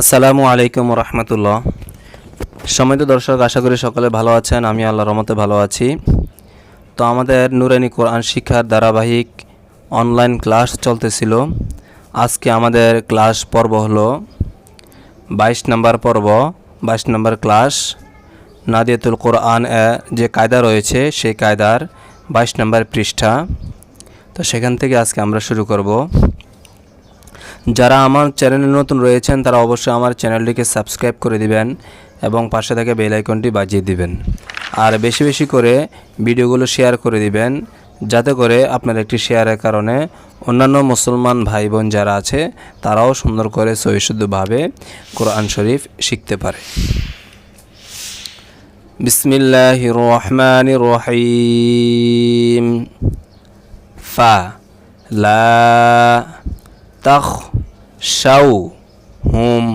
আসসালামু আলাইকুম রহমতুল্লাহ। সম্মানিত দর্শক, আশা করি সকলে ভালো আছেন, আমি আল্লাহ রহমতে ভালো আছি। তো আমাদের নুরানি কোরআন শিক্ষার ধারাবাহিক অনলাইন ক্লাস চলতেছিল। আজকে আমাদের ক্লাস পর্ব হলো বাইশ নম্বর পর্ব। বাইশ নম্বর ক্লাস নাদিয়াতুল কোরআন যে কায়দা রয়েছে, সেই কায়দার বাইশ নম্বর পৃষ্ঠা। তো সেখান থেকে আজকে আমরা শুরু করব। যারা আমার চ্যানেলে নতুন রয়েছেন, তারা অবশ্যই আমার চ্যানেলটিকে সাবস্ক্রাইব করে দিবেন এবং পাশে থেকে বেল আইকনটি বাজিয়ে দিবেন। আর বেশি বেশি করে ভিডিওগুলো শেয়ার করে দিবেন, যাতে করে আপনার একটি শেয়ারের কারণে অন্যান্য মুসলমান ভাই বোন যারা আছে, তারাও সুন্দর করে সহিশুদ্ধভাবে কোরআন শরীফ শিখতে পারে। বিসমিল্লাহ রহমান রহিম। ফা, লা শাউ হুম।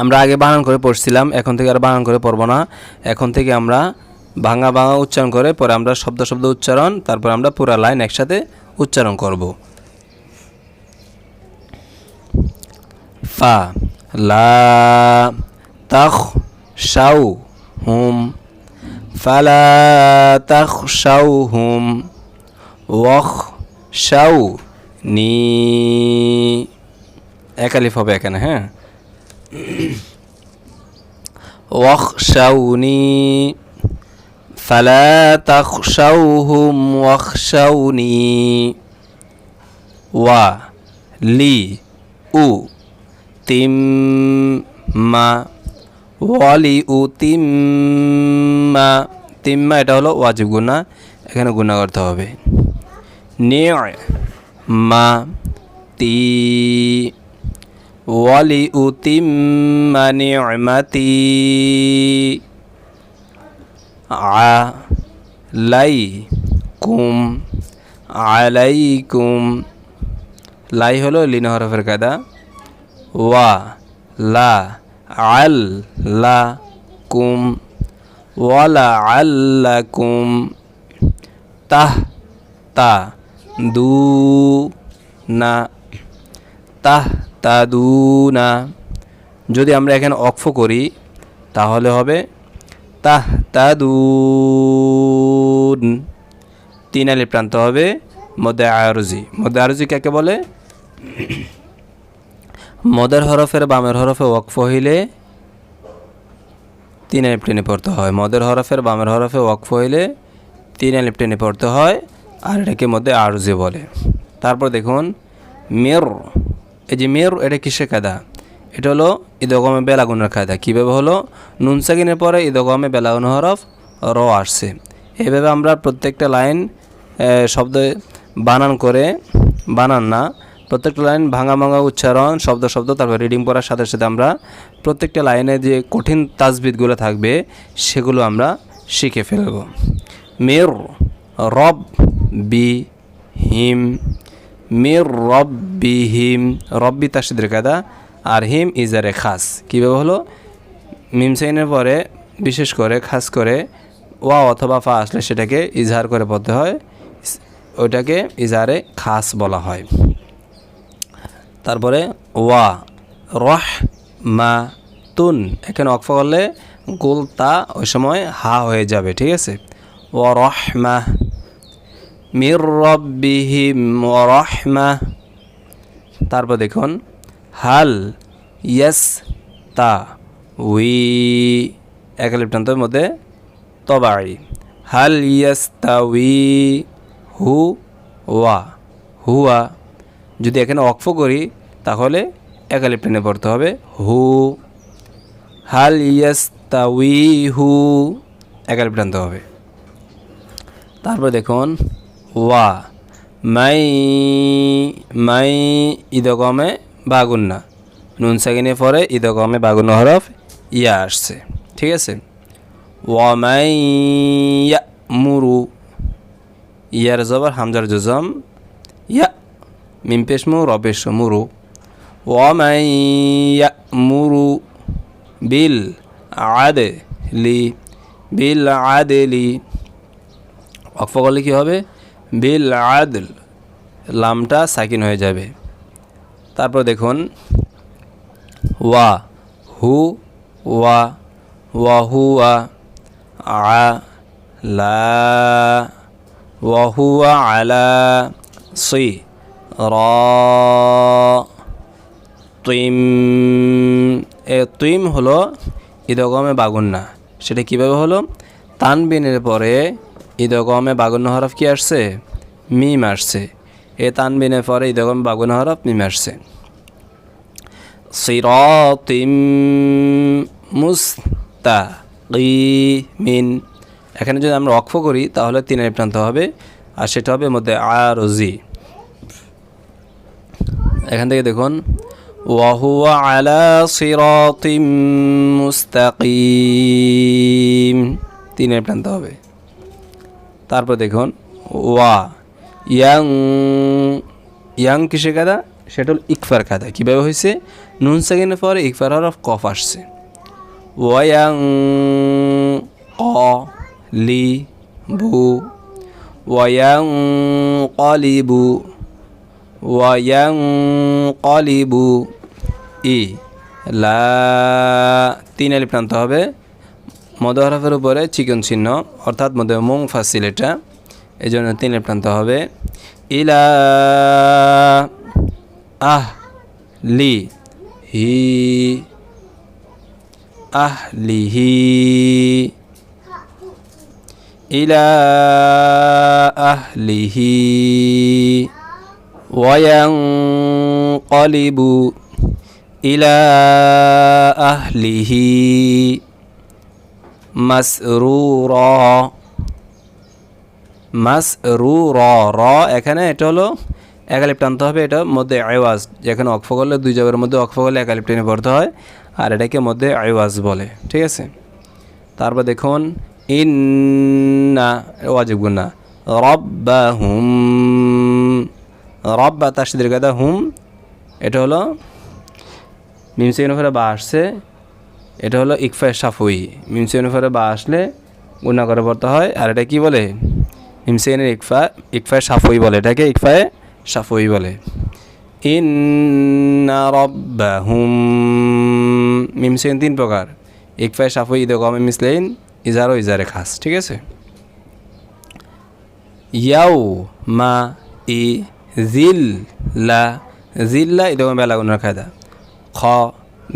আমরা আগে বানান করে পড়ছিলাম, এখন থেকে আর বানান করে পড়ব না। এখন থেকে আমরা ভাঙা ভাঙা উচ্চারণ করে, পরে আমরা শব্দ শব্দ উচ্চারণ, তারপর আমরা পুরা লাইন একসাথে উচ্চারণ করব। ফা, লা তাখ শাউ হুম। ফালা তাখ শাউ হুম। ওয়াখ শাউ নি একালিফ হবে এখানে হ্যাঁ? ওয়াকশাউনি ফালা তাকশাউহুম ওয়াকশাউনি ওয়া, লি, উ তিম মা ওয়ালি উ, তিম্মা। তিম্মা এটা হলো ওয়াজিব গুণা, এখানে গুণা করতে হবে। নিয় মা, তি ওয়ালি উ তিম্মা নিয়মাতি আ লাই কুম আলাইকুম। লাই হলো লিন হরফের কায়দা। ওয়া, লা, আল, লা, কুম। ওয়ালা আল্লাকুম তাহ, তা। দু, না। তাহ, তা, দু, না। যদি আমরা এখানে অক্ফ করি, তাহলে হবে তাহ, তা দুন তিন আলি প্রান্ত হবে মধ্যে আরজি। মধ্যে আরজি কাকে বলে? মদের হরফের বামের হরফে ওয়াকফ হইলে তিন আলিপ টেনে পড়তে হয়। মদের হরফের বামের হরফে ওয়াকফ হইলে তিন আলিপ টেনে পড়তে হয় আর এটাকে মধ্যে আরজে বলে। তারপর দেখুন, মের। এই যে মের, এটা কিসের কায়দা? এটা হলো ঈদগমে বেলাগুনের কায়দা। কীভাবে হলো? নুন সাকিনের পরে ঈদগমে বেলাগুন হরফ র আসছে। এভাবে আমরা প্রত্যেকটা লাইন শব্দ বানান করে বানান না। প্রত্যেকটা লাইন ভাঙা ভাঙা উচ্চারণ, শব্দ শব্দ, তারপর রিডিং পড়ার সাথে সাথে আমরা প্রত্যেকটা লাইনে যে কঠিন তাজবিদগুলো থাকবে, সেগুলো আমরা শিখে ফেলব। মের, রব। বি হিম, মির রব্বি হিম। রব্বি তাসিদের কায়দা, আর হিম ইজারে খাস কীভাবে হলো? মিম সাইনের পরে বিশেষ করে, খাস করে ওয়া অথবা ফা আসলে সেটাকে ইজহার করে পড়তে হয়। ওইটাকে ইজারে খাস বলা হয়। তারপরে ওয়া রহ মা তুন এখানে অক্ফ করলে গোল তা ওই সময় হা হয়ে যাবে, ঠিক আছে? ও রহমা মির তারপর দেখুন, হাল ইয়েস তা উই একালিপ্টান্তের মধ্যে তবাই। হাল ইয়েস তা উই হু ওয়া। হুয়া যদি এখানে অক্ফ করি, তাহলে একালিপ টেনে পড়তে হবে হু। হাল ইয়াস তাউই হু একালিপ টানতে হবে। তারপর দেখুন ওয়া, মাই মাই ঈদগমে বাগুন্না। নুন সাকিনের পরে ঈদগমে বাগুন্ন হরফ ইয়া আসছে, ঠিক আছে? ওয়া, মাই ইয়া মুরু ইয়ার জবর হামজার জুজম, ইয়া, মিম পেশমু রবেশ মুরু। ওয়ামাই ইয়ামুরু বিল আদলি, বিল আদে লি অক্ফ করলে কী হবে? বিল আদল লামটা সাকিন হয়ে যাবে। তারপর দেখুন, ওয়া, হু, ওয়া ওয়াহুয়া আ, লা ওয়াহুয়া আলা, সি, র তুইম এ তুইম হলো ঈদগমে বাগুন্না। সেটা কীভাবে হলো? তানবিনের পরে ঈদগমে বাগুন্না হরফ কি আসছে? মিম আসছে। এ তানবিনের পরে ঈদগমে বাগুন্না হরফ মিম আসছে। সিরাতিম মুস্তাকিমিন। এখানে যদি আমরা অক্ষ করি, তাহলে তিনের প্রান্ত হবে, আর সেটা হবে মধ্যে আর জি। এখান থেকে দেখুন ওয়াহুয়া আলা সিরাতিম মুস্তাকিম। তিনের প্রান্ত হবে। তারপর দেখুন, ওয়া, ইয়াং ইয়াং কিসে কাদা সেটা হল ইকফার কাদা কীভাবে হয়েছে? নুন সেকেন্ডের পরে ইকফার হরফ কফ আসছে। ওয়াং ক, লি, বু। ওয়াং কলিবু ওয়াং কলিবু ই, লা, তিন আলি প্রান্ত হবে। মদ হরফের উপরে চিকন চিহ্ন অর্থাৎ মধ্যে মুং ফাসিল এটা এই জন্য তিনের প্রান্ত হবে ইলা আহ লি হি আহলিহি ইলা আহলিহি وينقلب إلى أهله মাসরুর মাসরুর র এখানে এটা হলো একালিপ্ট টানতে হবে, এটা মধ্যে আইওয়াজ যেখানে অক্ফ করলে দুই জবের মধ্যে অক্ফ করলে একালিপ্টে নিবর্ত পড়তে হয়, আর এটাকে মধ্যে আইওয়াজ বলে, ঠিক আছে? তারপর দেখুন, ইন্না রব্বা হুম রব্বা তার সাথে হুম, এটা হলো মিমসে ফেরা বা আসছে এটা হলো ইকফায় সাফুই মিমসিনফারে বা আসলে গুণা করে পড়তে হয়। আর এটা কি বলে? মিমসিনের ইকফা, ইকফায় সাফুই বলে। এটাকে ইকফায় সাফুই বলে। ইন্না রব্বাহুম। মিমসিন তিন প্রকার। ইকফায় সাফুই ঈদ গমে মিসলেইন, ইজার ও ইজারে খাস। ঠিক আছে? ইয়াও মা ই জিল জিল্লা জিল্লা এই দেখুন বেলা গুণার খায়দা খ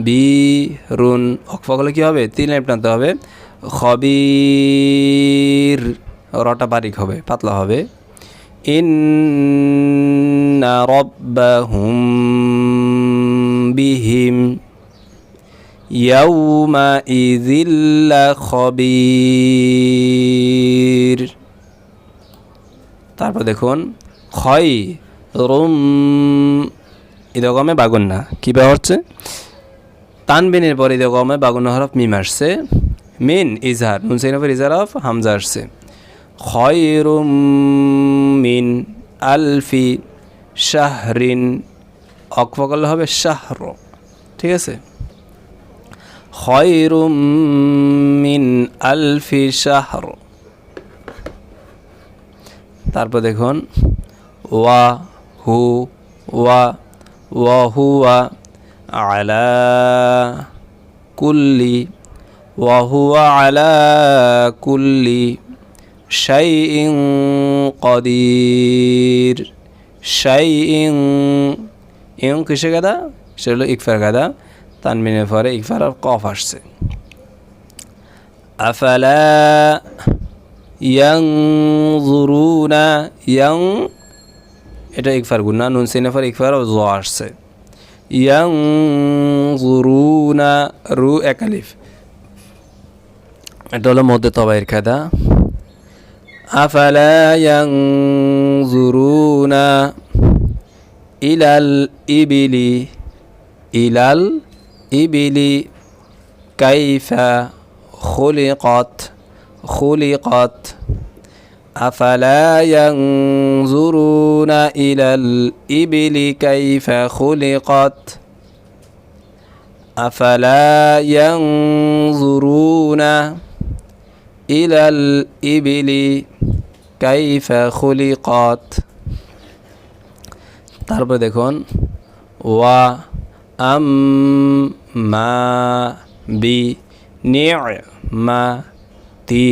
বি রুন অক্ষলে কী হবে? তিন লাইন টানতে হবে। খবির রটা বারিক হবে, পাতলা হবে। ইন্না রব্বাহুম বিহিম ইয়াউমা ইজিল্লা খবির। তারপর দেখুন ক্ষয় রুম ইদগমে বাগুন না। কী ব্যবহার হচ্ছে? তানবিনের পর ইদগমে বাগুন হরফ মিম আসছে। মিন ইজহার, নুন সেইন ইজহার অফ হামজা আসছে। মিন আলফি শাহরিন, অক্ফ করলে হবে শাহর। ঠিক আছে? খয়রুম মিন আলফি শাহর। তারপর দেখুন, ওয়া, হু, ওয়া ওয়া হুয়া কুল্লি, ওয়া হুয়া আলা কুল্লি শাইইন কদির। শাইইন ইং কিসে গাদা? সেটা হলো ইকফার গাদা। তানমিনের পরে ইকফার আর কফ আসছে। আফালা ইয়াংজুরুনা ইয়াং এটা ইকফার গুন্না নুন সিনেফার ইকফার জ আসছে। ইয়াংজুরুনা রু একালিফ এটা হলো মধ্যে তবাইয়ের কায়দা আফালা ইয়াংজুরুনা ইলাল ইবিলি ইলাল ইবিলি কাইফা খুলিকত খুলিকত أفلا ينظرون إلى الإبل كيف خلقت أفلا ينظرون إلى الإبل كيف خلقت তারপর দেখুন ওয়া আম মা বি মা তি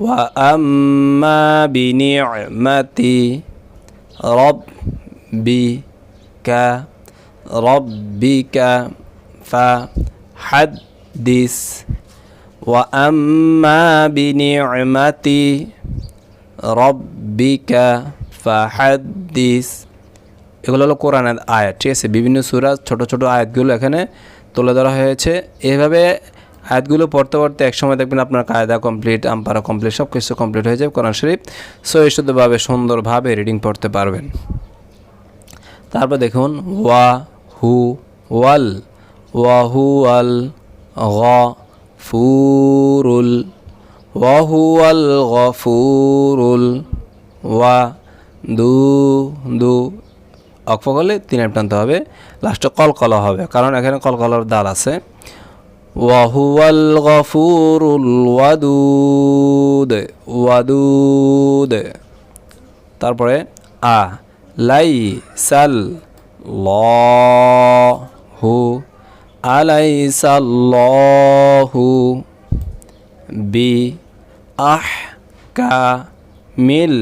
রব্বিকা রব্বিকা ফাহাদ্দিস ওয়া আম্মা বি নি'মাতি রব্বিকা ফাহাদ্দিস এগুলো হলো কোরআনের আয়াত, ঠিক আছে? বিভিন্ন সুরা, ছোট ছোট আয়াতগুলো এখানে তুলে ধরা হয়েছে। এভাবে আয়াতগুলো পড়তে পড়তে একসময় দেখবেন আপনার কায়দা কমপ্লিট আম্পারা কমপ্লিট সব কিছু কমপ্লিট হয়ে যাবে কোরআন শরীফ। সহিষ্ণুভাবে সুন্দরভাবে রিডিং পড়তে পারবেন। তারপর দেখুন, ওয়া হু ওয়াল, ওয়া হু আল গ ফুরুল ওয়া হু আল গফুরুল, ওয়া দু দু। অক্ষ করলে তিন টানতে হবে। লাস্টে কলকলা হবে, কারণ এখানে কলকলার দাল আছে। ওয়াহুয়াল গফুরুল ওয়াদুদ ওয়াদুদ তারপরে আ লাই সাল ল হু আলাই সাল্লাহু বি আহ কা মিল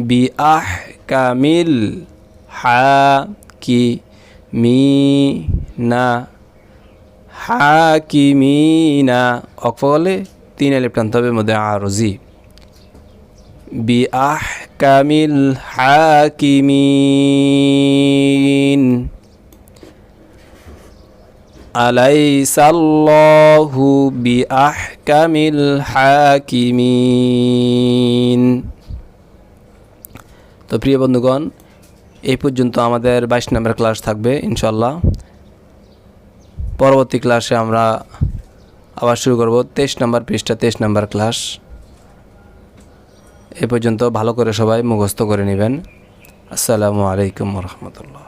বি আহ কামিল হা কি মি না হাকিমিনা। অক্ফ বলে তিন আলিপ টানতে হবে, মধ্যে আরজি বি আহ কামিল হাকিমিন। আলাইসাল্লাহু বি আহ কামিল হাকিমিন। তো প্রিয় বন্ধুগণ, এই পর্যন্ত আমাদের বাইশ নম্বর ক্লাস থাকবে ইনশাল্লাহ পরবর্তী ক্লাসে আমরা আবার শুরু করব। তেইশ নাম্বার পৃষ্ঠা, তেইশ নম্বর ক্লাস এ পর্যন্ত ভালো করে সবাই মুখস্থ করে নেবেন। আসসালামু আলাইকুম রহমতুল্লাহ।